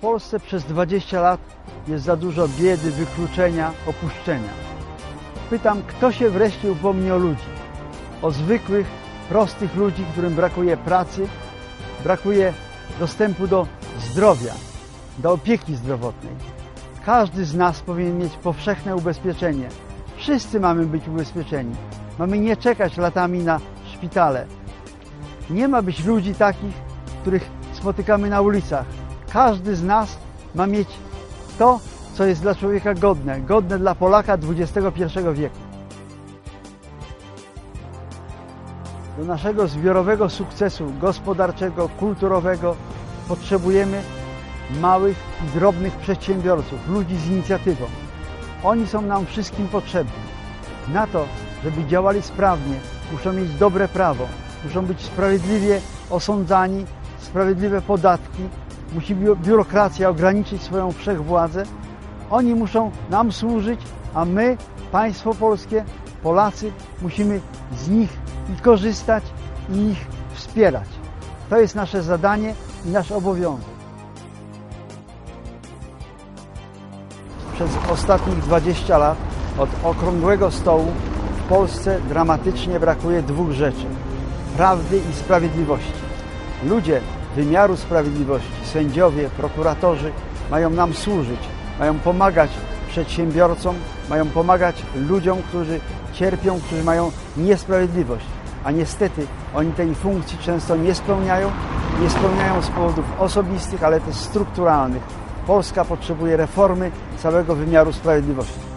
Polsce przez 20 lat jest za dużo biedy, wykluczenia, opuszczenia. Pytam, kto się wreszcie upomni o ludzi? O zwykłych, prostych ludzi, którym brakuje pracy, brakuje dostępu do zdrowia, do opieki zdrowotnej. Każdy z nas powinien mieć powszechne ubezpieczenie. Wszyscy mamy być ubezpieczeni. Mamy nie czekać latami na szpitale. Nie ma być ludzi takich, których spotykamy na ulicach. Każdy z nas ma mieć to, co jest dla człowieka godne, godne dla Polaka XXI wieku. Do naszego zbiorowego sukcesu gospodarczego, kulturowego potrzebujemy małych i drobnych przedsiębiorców, ludzi z inicjatywą. Oni są nam wszystkim potrzebni. Na to, żeby działali sprawnie, muszą mieć dobre prawo, muszą być sprawiedliwie osądzani, sprawiedliwe podatki, musi biurokracja ograniczyć swoją wszechwładzę. Oni muszą nam służyć, a my, państwo polskie, Polacy, musimy z nich i korzystać i ich wspierać. To jest nasze zadanie i nasz obowiązek. Przez ostatnich 20 lat od okrągłego stołu w Polsce dramatycznie brakuje dwóch rzeczy: prawdy i sprawiedliwości. Ludzie wymiaru sprawiedliwości, sędziowie, prokuratorzy mają nam służyć, mają pomagać przedsiębiorcom, mają pomagać ludziom, którzy cierpią, którzy mają niesprawiedliwość. A niestety oni tej funkcji często nie spełniają, nie spełniają z powodów osobistych, ale też strukturalnych. Polska potrzebuje reformy całego wymiaru sprawiedliwości.